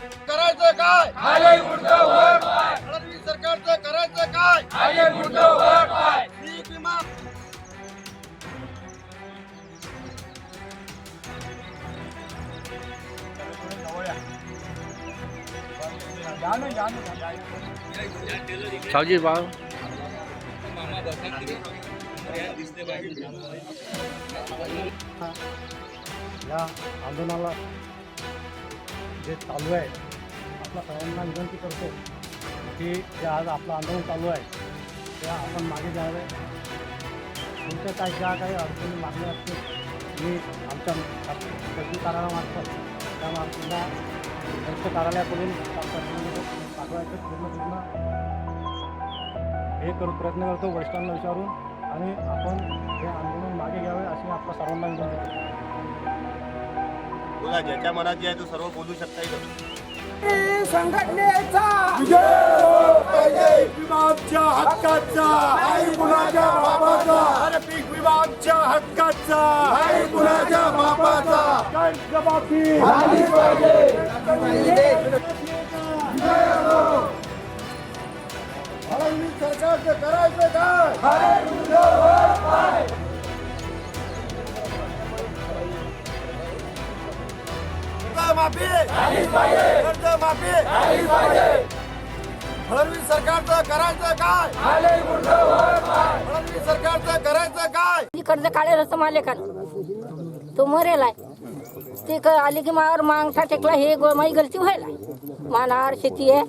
करायचं काय? फडणवीस सरकारचं करायचं काय? पीक विमा सावजी बाळ या आंदोलनाला जे चालू आहे आपल्या सर्वांना विनंती करतो की जे आज आपलं आंदोलन चालू आहे ते आपण मागे जावे. तुमच्या काय ज्या काही अडचणी मागण्या असतील मी आमच्या तहसील कार्यालयामार्फत त्या मार्फतला वरिष्ठ कार्यालयाकडून पाठवायचं पूर्ण पूर्ण हे करू प्रयत्न करतो वरिष्ठांना विचारून आणि आपण हे आंदोलन मागे घ्यावे अशी आपल्या सर्वांना विनंती करतो. बोला ज्याच्या मनात जे आहे तो सर्व बोलू शकता इथं. संघटनेचा हक्काचा. आई अरे पीक हक्काचा. आई झाली पाहिजे. करायचं काय माफी. कर्जमाफी कर्जमाफी फडणवीस सरकारचं करायचं काय? फडणवीस सरकारचं करायचं काय? ती कर्ज काढेल असं माले का? तो मरेल आहे ते क आले की मावर मांगठा टेकला हे गो- माझी गलती व्हायला. मानार शेती आहे.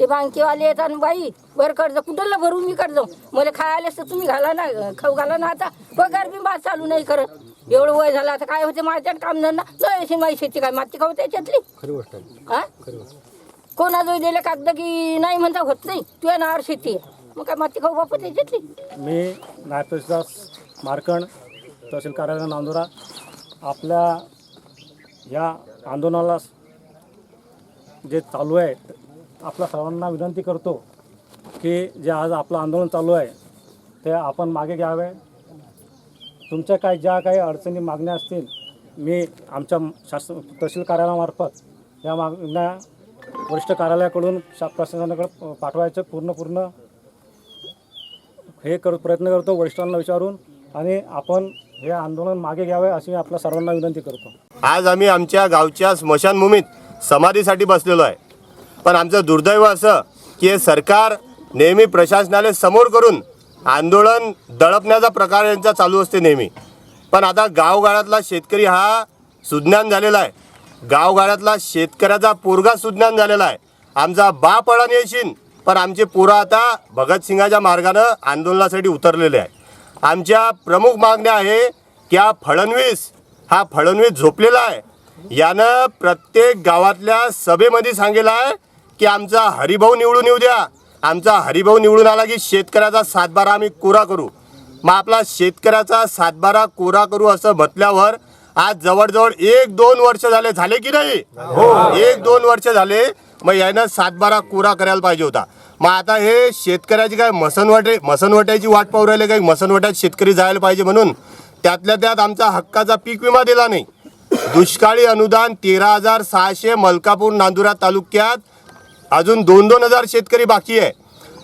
ते बँकेवाले येतात बाई बरं कर्ज कुठलं भरू मी कर्ज मला खायला तर तुम्ही घाला ना खाऊ घाला ना आता. पगार बी बाद चालू नाही करत एवढं वय झालं आता काय होते माझ्या कामधंदा नाही अशी माझी शेती काय माती खाऊ त्याच्यातली हा कोणाजवळ दिले कागद की नाही म्हणता होत नाही. तुझ्या नावावर शेती. आहे मग काय माती खाऊ बापू त्याच्यातली मी तहसीलदार मार्कंड तहसील कार्यालय नांदुरा. आपल्या या आंदोलनाला जे चालू आहे आपल्या सर्वांना विनंती करतो की जे आज आपलं आंदोलन चालू आहे ते आपण मागे घ्यावे. तुमच्या काही ज्या काही अडचणी मागण्या असतील मी आमच्या शासन तहसील कार्यालयामार्फत या मागण्या वरिष्ठ कार्यालयाकडून शा प्रशासनाकडे पाठवायचं पूर्ण पूर्ण हे कर प्रयत्न करतो वरिष्ठांना विचारून. आणि आपण हे आंदोलन मागे घ्यावे अशी आपल्या सर्वांना विनंती करतो. आज आम्ही आमच्या गावच्या स्मशानभूमीत समाधीसाठी बसलेलो आहे. पण आमचं दुर्दैव असं की हे सरकार नेहमी प्रशासनाला समोर करून आंदोलन दडपण्याचा प्रकार यांचा चालू असते नेहमी. पण आता गावगाळातला शेतकरी हा सुज्ञान झालेला आहे. गावगाड्यातला शेतकऱ्याचा पोरगा सुज्ञान झालेला आहे. आमचा बाप अडाणी येशील पण आमचे पोरं आता भगतसिंगाच्या मार्गानं आंदोलनासाठी उतरलेले आहे आमच्या प्रमुख मागण्या आहे की हा फडणवीस हा फडणवीस झोपलेला आहे. यानं प्रत्येक गावातल्या सभेमध्ये सांगितलं आहे की आमचा हरिभाऊ निवडून येऊ द्या. आमचा हरिभाऊ निवडून आला की शेतकऱ्याचा सातबारा आम्ही कोरा करू. मग आपला शेतकऱ्याचा सातबारा कोरा करू असं म्हटल्यावर आज जवळजवळ एक दोन वर्ष झाले झाले की नाही? हो. एक दोन वर्ष झाले मग यानं सातबारा कोरा करायला पाहिजे होता. मग आता हे शेतकऱ्याची काय मसनवटे मसनवट्याची वाट पाहू राहिले काही मसनवट्यात शेतकरी जायला पाहिजे म्हणून. त्यातल्या त्यात आमचा हक्काचा पीक विमा दिला नाही. दुष्काळी अनुदान तेरा हजार सहाशे मलकापूर नांदुरा तालुक्यात अजून दोन दोन हजार शेतकरी बाकी आहे.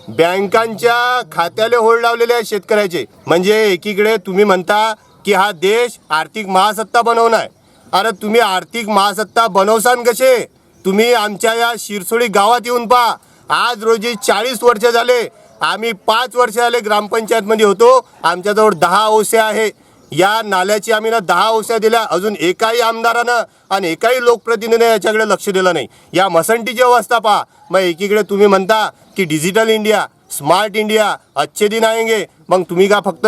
बँकांच्या खात्याला होल्ड लावलेले आहे शेतकऱ्याचे. म्हणजे एकीकडे तुम्ही म्हणता की हा देश आर्थिक महासत्ता बनवणार. अरे तुम्ही आर्थिक महासत्ता बनवसान कसे? तुम्ही आमच्या या शिरसोळी गावात येऊन पहा. आज रोजी चाळीस वर्ष झाले. आम्ही पाच वर्ष झाले ग्रामपंचायतमध्ये होतो. आमच्याजवळ दहा ओसे आहे. या नाल्याची आम्ही ना दहा औषध्या दिल्या. अजून एकाही आमदारानं आणि एकाही लोकप्रतिनिधीने याच्याकडे लक्ष दिलं नाही. या मसंटीची अवस्था पहा. मग एकीकडे तुम्ही म्हणता की डिजिटल इंडिया स्मार्ट इंडिया अच्छे दिन आएंगे. मग तुम्ही का फक्त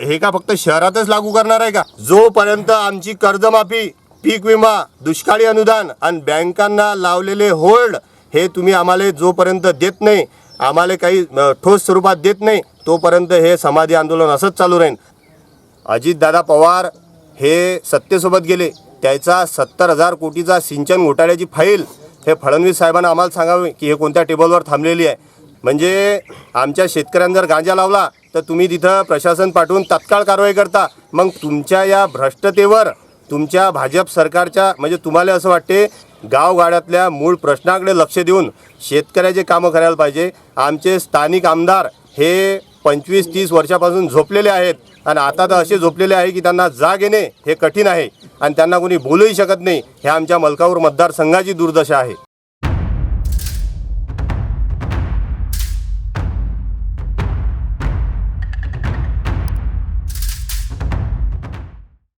हे का फक्त शहरातच लागू करणार आहे का? जोपर्यंत आमची कर्जमाफी पीक विमा दुष्काळी अनुदान आणि बँकांना लावलेले होल्ड हे तुम्ही आम्हाला जोपर्यंत देत नाही आम्हाला काही ठोस स्वरूपात देत नाही तोपर्यंत हे समाधी आंदोलन असंच चालू राहील. अजितदादा पवार हे सत्तेसोबत गेले. त्याचा सत्तर हजार कोटीचा सिंचन घोटाळ्याची फाईल हे फडणवीस साहेबांना आम्हाला सांगावे की हे कोणत्या टेबलवर थांबलेली आहे. म्हणजे आमच्या शेतकऱ्यांना जर गांजा लावला तर तुम्ही तिथं प्रशासन पाठवून तत्काळ कारवाई करता. मग तुमच्या या भ्रष्टतेवर तुमच्या भाजप सरकारच्या म्हणजे तुम्हाला असं वाटते गावगाड्यातल्या मूळ प्रश्नाकडे लक्ष देऊन शेतकऱ्याचे कामं करायला पाहिजे. आमचे स्थानिक आमदार हे पंचवीस तीस वर्षापासून झोपलेले आहेत. आणि आता तर असे झोपलेले आहे की त्यांना जाग येणे हे कठीण आहे. आणि त्यांना कोणी बोलूही शकत नाही. हे आमच्या मलकापूर मतदारसंघाची दुर्दशा आहे.